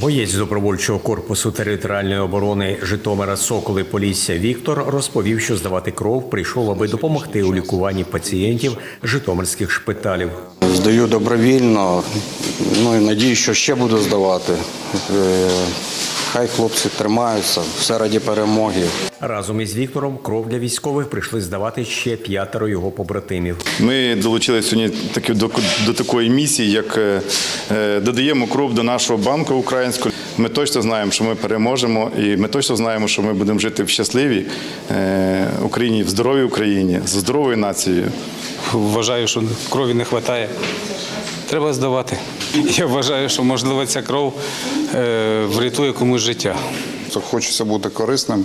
Боєць добровольчого корпусу територіальної оборони Житомира Соколи Полісся Віктор розповів, що здавати кров прийшов, аби допомогти у лікуванні пацієнтів житомирських шпиталів. Здаю добровільно, ну і надію, що ще буду здавати. Хай хлопці тримаються, все раді перемоги. Разом із Віктором кров для військових прийшли здавати ще п'ятеро його побратимів. Ми долучилися сьогодні таки до, до такої місії, як е, е, додаємо кров до нашого банку українського. Ми точно знаємо, що ми переможемо, і ми точно знаємо, що ми будемо жити в щасливій е, Україні, в здоровій Україні, з здоровою нацією. Вважаю, що крові не вистачає. Треба здавати. Я вважаю, що можливо ця кров е, врятує комусь життя. То Хочеться бути корисним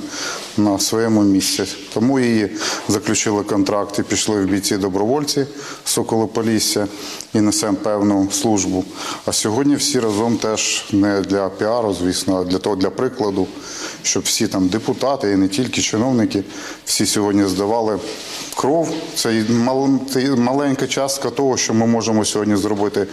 на своєму місці. Тому і заключили контракт і пішли в бійці добровольці Соколи Полісся і несемо певну службу. А сьогодні всі разом теж не для піару, звісно, а для того, для прикладу, щоб всі там депутати і не тільки чиновники, всі сьогодні здавали кров. Це маленька частка того, що ми можемо сьогодні зробити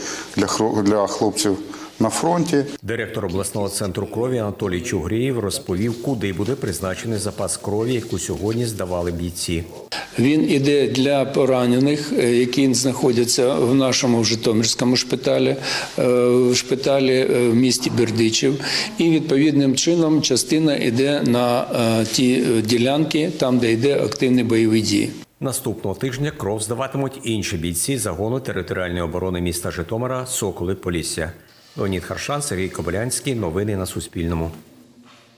для хлопців на фронті. Директор обласного центру крові Анатолій Чугрієв розповів, куди буде призначений запас крові, яку сьогодні здавали бійці. Він іде для поранених, е, які знаходяться в нашому Житомирському шпиталі, е, в шпиталі е, в місті Бердичів. І відповідним чином частина йде на ті ділянки, там, де йде активні бойові дії. Наступного тижня кров здаватимуть інші бійці загону територіальної оборони міста Житомира Соколи Полісся. Леонід Харшан, Сергій Кобилянський. Новини на Суспільному.